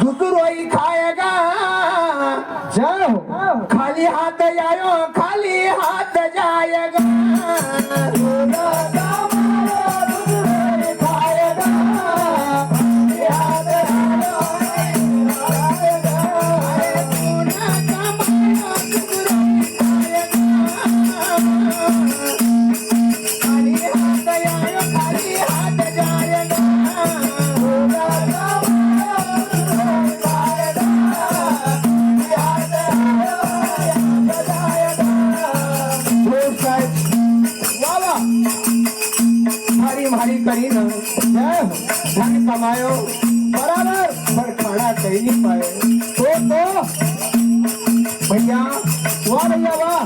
धुतुरोई खाय गा. जय हो. खाली हात यायो खाली हात जाय गा. મારી મારી કરીને હે, ધન કમાયો બરાબર પણ ખાણા કઈ નહીં પાય તો તો ભૈયા વાહ ભૈયા વાહ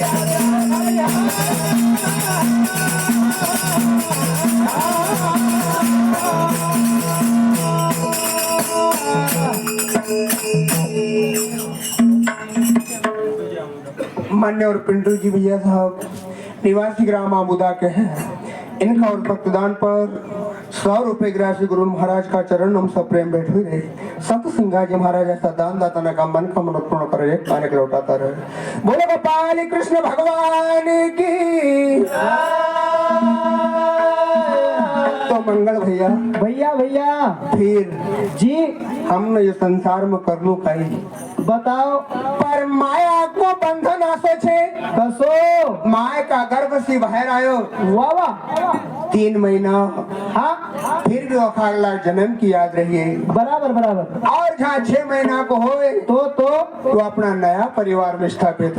मान्य और पिंटू जी भैया साहब, निवासी ग्राम आमुदा के हैं। इनका और भक्तदान पर सौ रुपए की राशि गुरु महाराज का चरण हम सब प्रेम बैठ हुई रहे। सत सिंहा जी महाराज ऐसा दान दाता ने का मन का मनोत पूर्ण करे पाने के लौटाता रहे। बोले गोपाल कृष्ण भगवान की तो मंगल भैया। भैया भैया। फिर जी। हमने ये संसार में कर लू कहीं बताओ। पर माया को बंधन आसो छे। कसो। माय का गर्भ से बाहर आयो। वाह वाह। तीन महीना। हाँ फिर भी अखाड़ला जन्म की याद रहिए। है बराबर बराबर। और जहाँ छह महीना को हो तो तो तो अपना नया परिवार में स्थापित